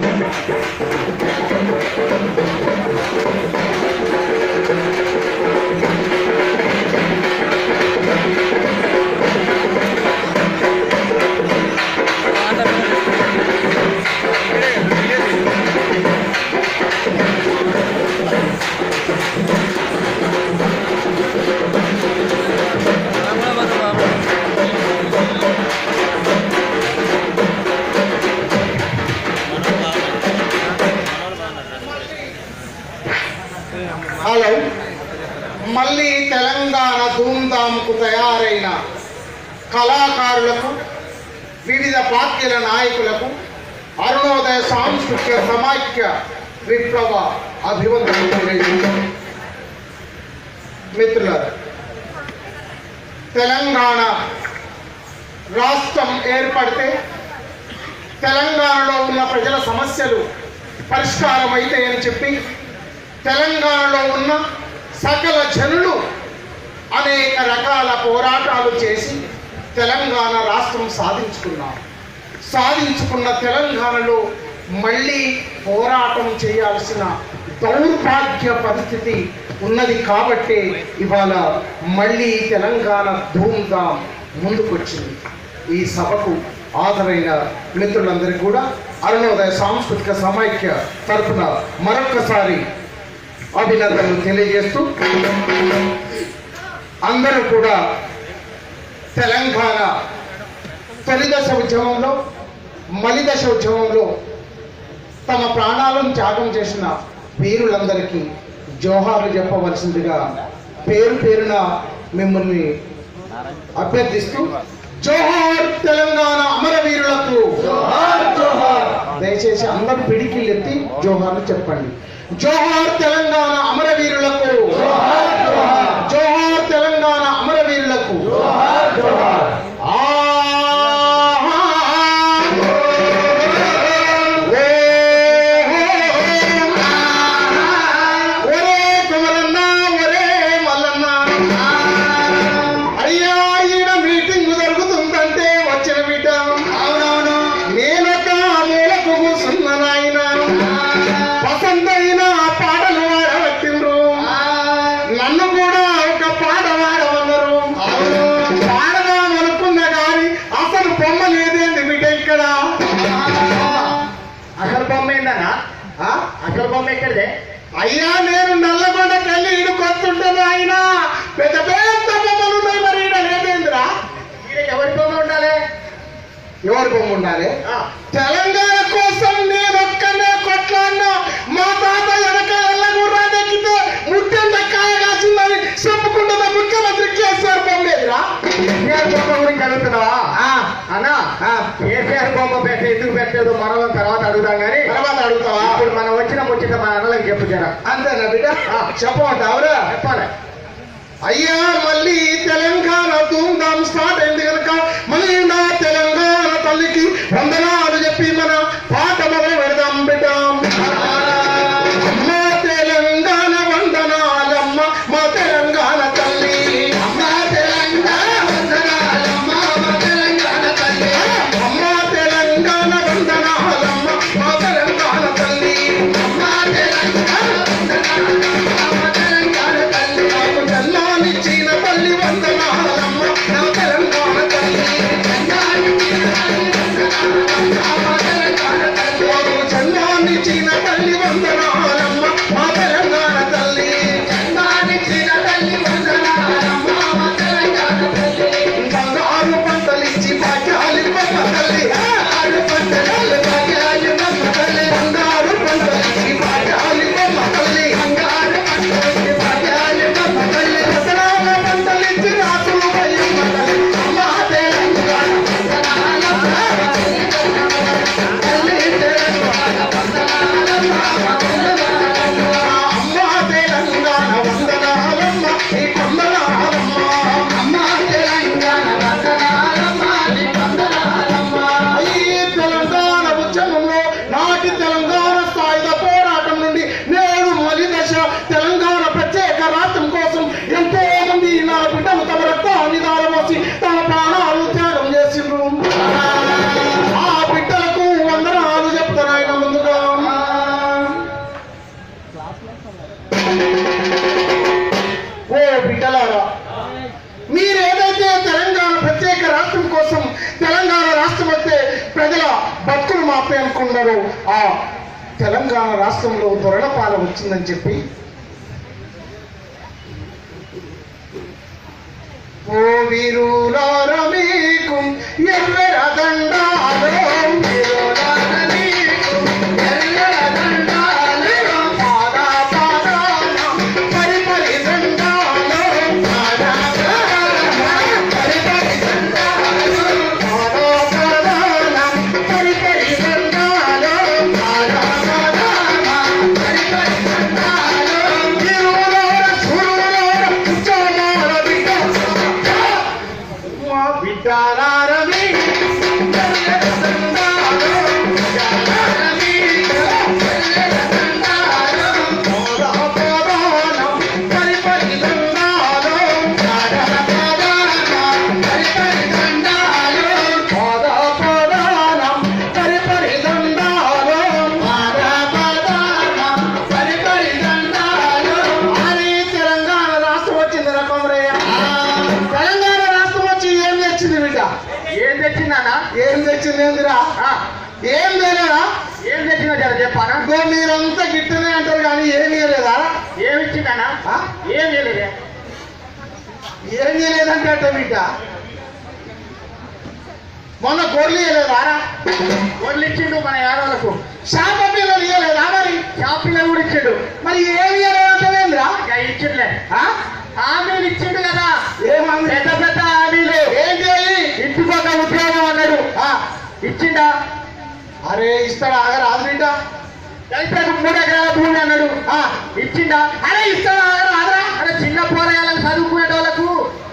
Thank you. మళ్ళీ తెలంగాణ ధూమ్ధామ్కు తయారైన కళాకారులకు వివిధ పార్టీల నాయకులకు అరుణోదయ సాంస్కృతిక సమాఖ్య విప్లవ అభివందనలు. మిత్రుల తెలంగాణ రాష్ట్రం ఏర్పడితే తెలంగాణలో ఉన్న ప్రజల సమస్యలు పరిష్కారం అవుతాయని చెప్పి తెలంగాణలో ఉన్న సకల జనులు అనేక రకాల పోరాటాలు చేసి తెలంగాణ రాష్ట్రం సాధించుకున్నారు. సాధించుకున్న తెలంగాణలో మళ్ళీ పోరాటం చేయాల్సిన దౌర్భాగ్య పరిస్థితి ఉన్నది కాబట్టే ఇవాళ మళ్ళీ తెలంగాణ ధూమ్ధాం ముందుకొచ్చింది. ఈ సభకు ఆదరైన మిత్రులందరికీ కూడా అరుణోదయ సాంస్కృతిక సమైక్య తరఫున మరొక్కసారి అభినందనలు తెలియజేస్తూ అందరూ కూడా తెలంగాణ తొలిదశ ఉద్యమంలో మలిదశ ఉద్యమంలో తమ ప్రాణాలను త్యాగం చేసిన వీరులందరికీ జోహార్లు చెప్పవలసిందిగా పేరు పేరున మిమ్మల్ని అభ్యర్థిస్తూ జోహార్ తెలంగాణ అమరవీరులకు దయచేసి అందరు పిడికిలు ఎత్తి జోహార్లు చెప్పండి. జోహార్ తెలంగాణ అమరవీరులకు అయ్యా నేను నల్లగొండ కళ్ళి ఇడుకొస్తుంటాను ఆయన పెద్ద పెద్ద బొమ్మలు ఉన్నాయి మరి ఈడ లేదేంద్రా? ఈడ ఎవరి బొమ్మ ఉండాలి? ఎవరి బొమ్మ ఉండాలి? తెలంగాణ కోసం నేను ఒక్కనే కొట్లాడినా మా తాత వెనక ఎల్లగూడెక్కితే ముట్టెండ కాయ కాసిందని చెప్పుకుంటున్న ముఖ్యమంత్రి కేసీఆర్ బొమ్మేదిరా కేసీఆర్ బొమ్మ గురించి అడుగుతున్నావా? అన్నా కేసీఆర్ బొమ్మ పెట్టే ఎందుకు పెట్టలేదు? మనం తర్వాత అడుగుదాం కానీ తర్వాత అడుగుతావా? ఇప్పుడు మనం వచ్చిన ముచ్చట మన అన్నలకు చెప్పు జర. అంతేనా బిడ్డ. చెప్పమంటావురా? చెప్పాలి. అయ్యా మళ్ళీ తెలంగాణ ధూమ్ధాం స్టార్ట్ అయింది కనుక మళ్ళీ తెలంగాణ తల్లికి వందనాలు ఆ తెలంగాణ రాష్ట్రంలో దొరలపాల వచ్చిందని చెప్పి ఓ వీరులార మీకు తెచ్చింది బిడ్డ ఏం తెచ్చిందన్నా ఏం తెచ్చింది ఏందిరా ఆ, ఏం ఏం జర చెప్పానా మీరంతా గిట్టనే అంటారు కానీ ఏమి ఇచ్చిందన్నా ఆ? ఏం చేయలేదే ఏం చేయలేదంటే బిడ్డ? మొన్న గొర్రెలు ఇవ్వలేదారా వడ్లు ఇచ్చిండు మన యాదవులకు. శాప పిల్లలు ఇవ్వలేదా మరి? షాపింగ్ కూడా ఇచ్చిండు. మరి ఏం ఇవ్వలేదంటేంద్రా ఇక ఇచ్చిండులే. హామీలు ఇచ్చిండు కదా పెద్ద పెద్ద హామీలు. ఏంటి అయి? ఇంటి పక్క ఉద్యోగం అన్నాడు. ఆ, ఇచ్చిండా? అరే ఇస్తాడా? ఆగరాదు బిడ్డ దళితులకు మూడు ఎకరాల భూమి అన్నాడు. ఆ, ఇచ్చిండా? అరే ఇస్తాడా? ఆగరాదురా అరే చిన్న పోరాయాలకు చదువుకునే వాళ్ళకు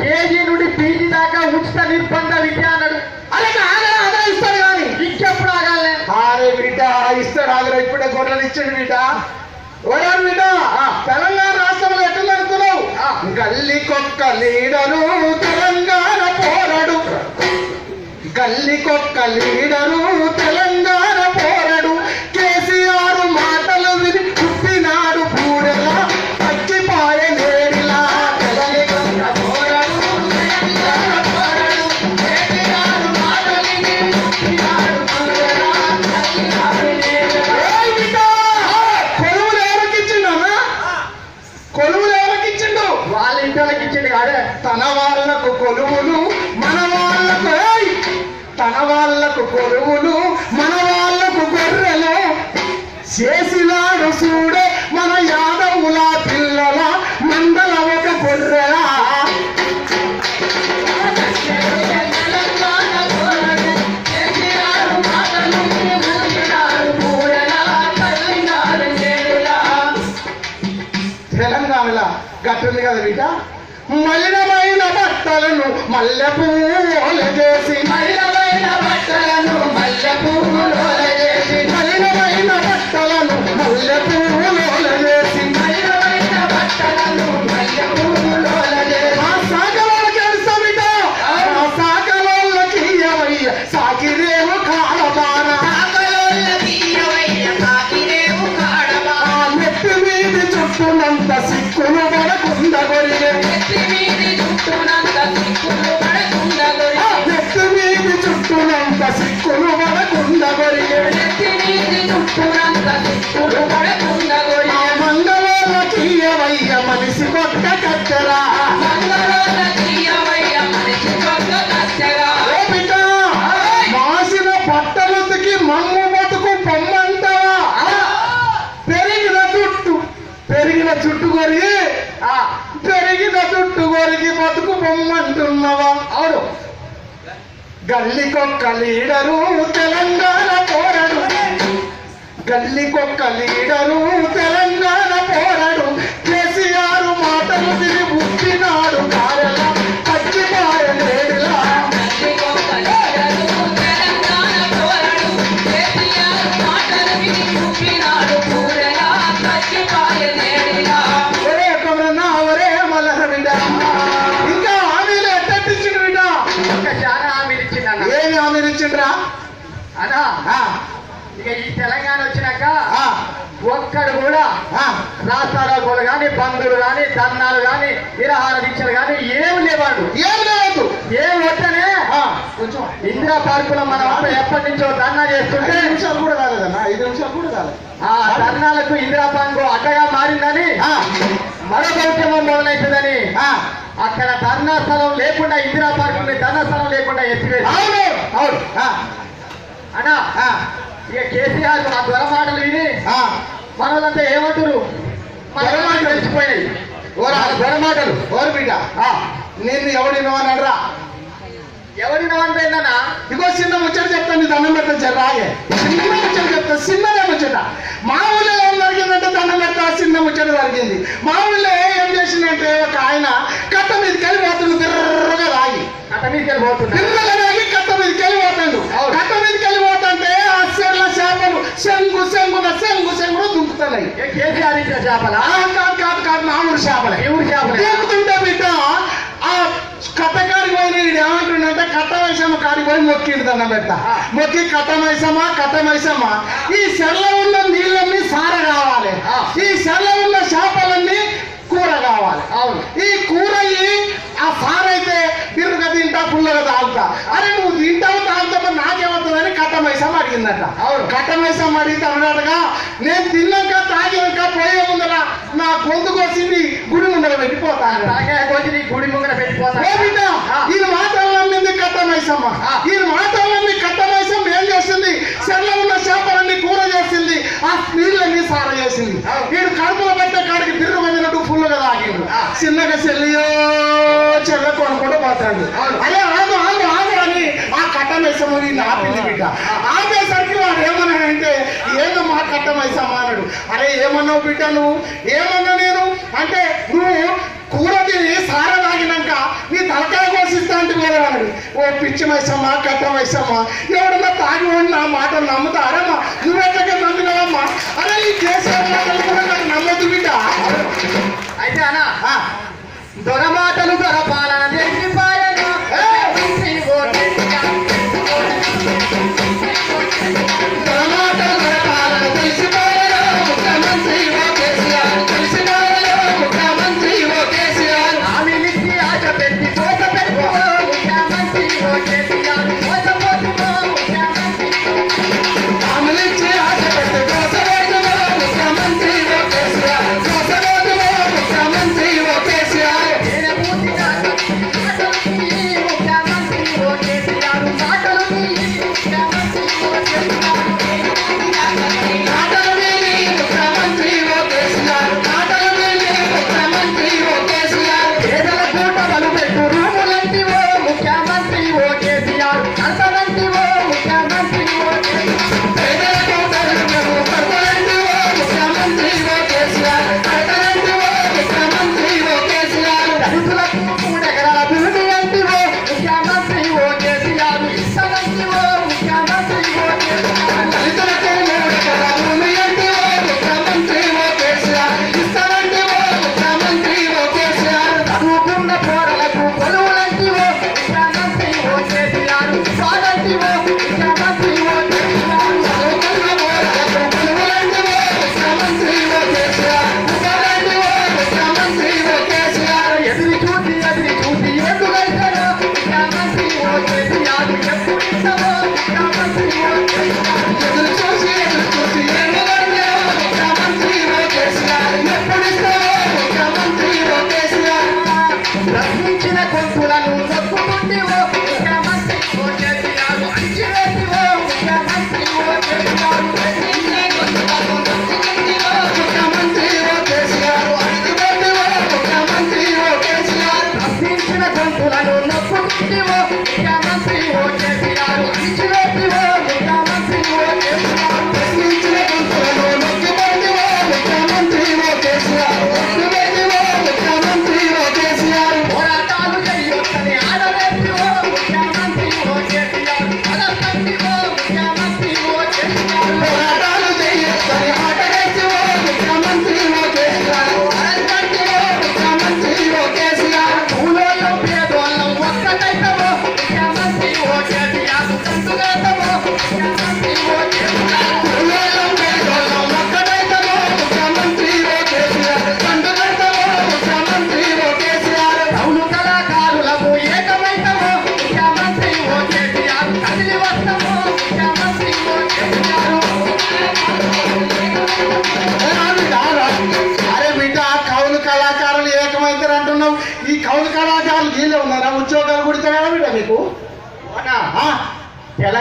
కేజీ నుండి పీజీ దాకా ఉచిత నిర్బంధ విద్య అన్నాడు. అరే ఆగరా ఆగరా ఇస్తాడు కానీ. ఇంకెప్పుడు ఆగాలే? అరే బిడ్డ ఇస్తాడు ఆగరా. ఇప్పుడే గొర్రెలు ఇచ్చాడు బిడ్డ. ఓడాడు బిడ్డ తెలంగాణ రాష్ట్రంలో ఎట్లా అనుకున్నావు? గల్లికొక్క లీడరు తెలంగాణ పోరడు. గల్లికొక్క లీడరు తెలంగాణ వాళ్ళకు మన వాళ్ళకు గొర్రెలు. చేసినాడు చూడే మన యాదవుల పిల్లల మందల ఒక గొర్రెల. తెలంగాణలో గట్టుంది కదా బిడ్డ. మళ్ళీ బట్టలను మల్లె పువ్వులు చేసి మలినమైన బట్టలను మల్లె పువ్వులు చేసి మలినమైన బట్టలను మల్లె పువ్వులు చేసి పెరిగిన చుట్టు కొరికి బతుకు పొమ్మంటున్నావా అవును. గల్లికొక్క లీడరు తెలంగాణ పోరడు. గల్లికొక్క లీడరు తెలంగాణ పోరడు. కేసీఆర్ మాటలు తిరిగి పుట్టినాడు. కారల ఏమి హామీలు ఇచ్చిండ్రా అన్నా ఆ, ఇక ఈ తెలంగాణ వచ్చినాక ఆ, ఒక్కడు కూడా ఆ. రాస్తారోకోలు కానీ బంధువులు కానీ ధర్నాలు కానీ నిరాహార దీక్షలు కానీ ఏమి లేవాడు. ఏం లేదు. ఏం వద్దనే ఆ, కొంచెం ఇందిరా పార్కులో మనం అంతా ఎప్పటి నుంచో ధర్నా చేస్తుంటే నిమిషాలు కూడా కాలేదన్న ఐదు నిమిషాలు కూడా కాలేదు. ఆ ధర్నాలకు ఇందిరా పార్కు అడ్డగా మారిందని ఉద్యమం మొదలైతుందని. ఆ, అక్కడ ధర్నా స్థలం లేకుండా ఇందిరా పార్కు ధర్నా స్థలం లేకుండా ఎత్తివేసి. అవును. అవును. అన్నా ఆ, ఇక కేసీఆర్ ఆ దొర మాటలు విని ఆ. మనోళ్ళంతా ఏమంటారు. తెలిసిపోయినాయి ఓరా దొర మాటలు ఓరు బిడ్డ నిన్ను ఎవడినో అని అనరా ఎవరి నవంతైందన్నా ఇగో చిన్న ముచ్చట చెప్తాను దండం పెట్ట జరాగే చిన్న ముచ్చట చెప్తా చిన్నదే ముచ్చట. మా ఊళ్ళో ఏం జరిగిందంటే దండం పెట్ట చిన్న ముచ్చట జరిగింది. మా ఊళ్ళో ఏం చేసిందంటే ఒక ఆయన కట్ట మీదకి వెళ్ళి పోతుంది బిర్రగా రాగి అట్ట మీదకి వెళ్ళిపోతున్నా బిర్రగా రాగి కట్ట మీదకి వెళ్ళి పోతాడు. కట్ట మీదకి వెళ్ళి పోతుంటే ఆ చెర్ల చేపలు శంగు శంగున శంగు శంగున దుంకుతున్నాయి ఏ కేసీఆర్ చేపలా? ఆ, కాదు కాదు కాదు మామూలు చేపలే. ఊరి చేపలే దూకుతుంటే బిడ్డ ఆ కట్టకాడికి పోయిన ఈడు ఏమంటుండంటే కట్ట మైసమ్మ కాడికి పోయి మొక్కిండు దండం ఆ. మొక్కి కట్ట మైసమ్మ కట్ట మైసమ్మ ఈ సెల్ల ఉన్న నీళ్ళన్నీ సార కావాలి. ఈ సెల్ల ఉన్న చేపలన్నీ కూర కావాలి. అవును. ఈ కూర ఆ సార అయితే బిర్రుగా తింటా పుల్లగా తాగుతా. అరే నువ్వు తింటావు తాగుతావు నాకేమవుతుందని మైసమ్మ అడిగిందట. అవును. మైసమ్మ అడిగితే అన్నట్టుగా నేను తిన్నాక తాగినాక పోయే ముందర నా గొంతు కోసింది గుడి ముందర పెట్టిపోతాను గుడి ముంగడ పెట్టిపోతా. ఈ మాటలన్నీ కట్టమైసమ్మ. ఈ మాటలన్నీ కట్టమైసమ్మ ఏం చేసింది? చెల్ల ఉన్న చేపలన్నీ కూర చేసింది. ఆ నీళ్ళన్నీ సార చేసింది. వీడు కడుపులో పెట్టే కాడికి బిర్రు పడినట్టు ఫుల్గా తాగిండు. ఆ. చిన్నగా చెల్లియో చెల్ల కొనుక్కుంటూ పోతాడు. అరే ఆగు ఆగు ఆగు అని ఆ కట్టమైసమ్మ వీడిని ఆపింది బిడ్డ. ఆపేసరికి వాడు ఏమన్నాడంటే ఏదమ్మా కట్టమైసమ్మ అన్నాడు. అరే ఏమన్నావు బిడ్డ నువ్వు? ఏమన్నా నేను? అంటే నువ్వు కూర తిని సార తాగినాక నీ తలకాయ అంటే అన్నాడు. ఓ పిచ్చి మైసమ్మ కట్ట మైసమ్మ ఎవడన్నా తాగి వాడు నా మాటలు నమ్ముతారమ్మా నువ్వెక్కడికి నమ్మినావమ్మా. అరే ఈ నాకు నమ్మొద్దు బిడ్డ. అయితే అన్న ఆ,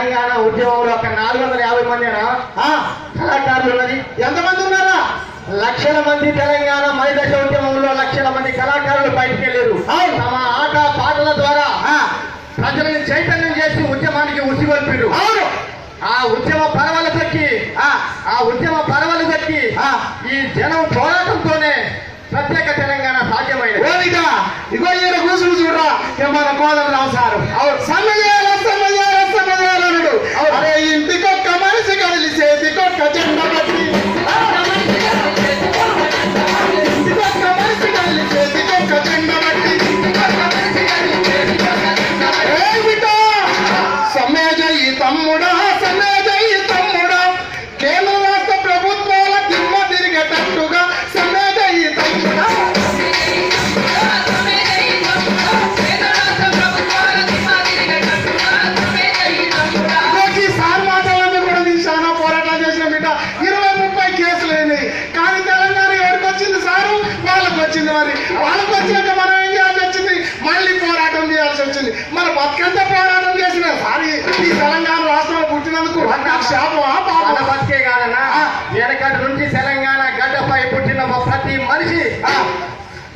తెలంగాణ ఉద్యమంలో ఒక నాలుగు వందల యాభై మందినా? కళాకారులు ఉన్నది ఎంతమంది ఉన్నారా? లక్షల మంది తెలంగాణ మైదశ ఉద్యమంలో లక్షల మంది కళాకారులు బయటికి వెళ్ళారు. తమ ఆట పాటల ద్వారా ప్రజలను చైతన్యం చేసి ఉద్యమానికి ఉసిగొల్పారు. అవును. ఆ ఉద్యమ పరవలు దక్కి ఆ, ఆ ఉద్యమ పరవలు దక్కి ఆ. ఈ జనం పోరాటంతోనే ప్రత్యేక తెలంగాణ సాధ్యమైనది. ఓనిక ఇగో ఈయన కూసులు చూడరా మన కోదం రావు సారు. సమ్మె అరే ఇంటికొక్క మనిషి కదిలి చేతికొక్క జెండ బట్టి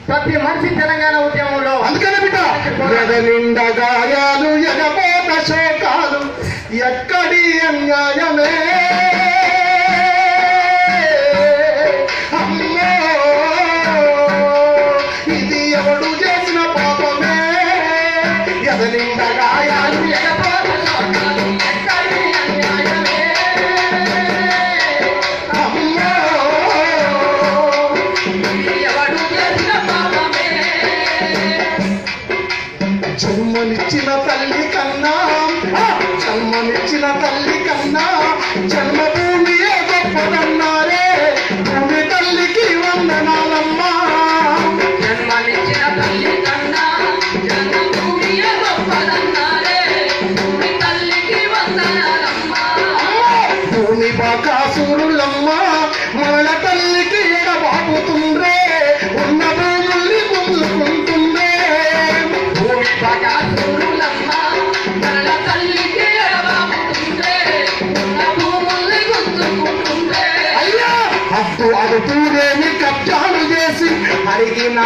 ప్రతి మనిషి తెలంగాణ ఉద్యమంలో అందుకనే బిడ్డ. నిండా గాయాలు ఎగపోత శోకాలు ఎక్కడి అన్యాయమే? జన్మనిచ్చిన తల్లి కన్నా జన్మ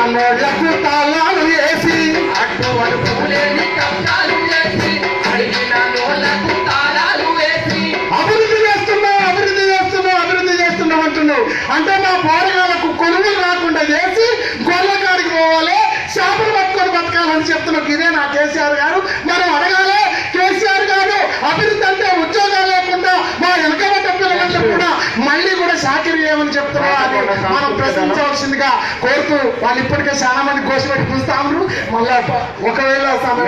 తాళాలు వేసి అడ్డు చేసి అడిగిన నోళ్ళకు తాళాలు వేసి. అభివృద్ధి చేస్తున్నావు అభివృద్ధి చేస్తున్నావు అభివృద్ధి చేస్తున్నావు అంటున్నావు. అంటే మా పోరగాళ్ళకు కొనుగోలు రాకుండా చేసి గొర్రెల కాడికి పోవాలి చేపలు పట్టుకొని బతకాలని చెప్తున్నావు ఇదే నా కేసీఆర్ గారు. మనం అడగాలి కేసీఆర్ గారు అభివృద్ధి అంటే ఉద్యోగాలు లేకుండా మా వెనకబడ్డ పిల్లలంతా కూడా మళ్ళీ కూడా చాకరీ చేయమని చెప్తున్నారు అది మనం ప్రశ్నించవలసిందిగా కోరుతూ వాళ్ళు ఇప్పటికే చాలా మంది కోసి పెట్టి చూస్తా ఉన్నారు మళ్ళా ఒకవేళ సమయం.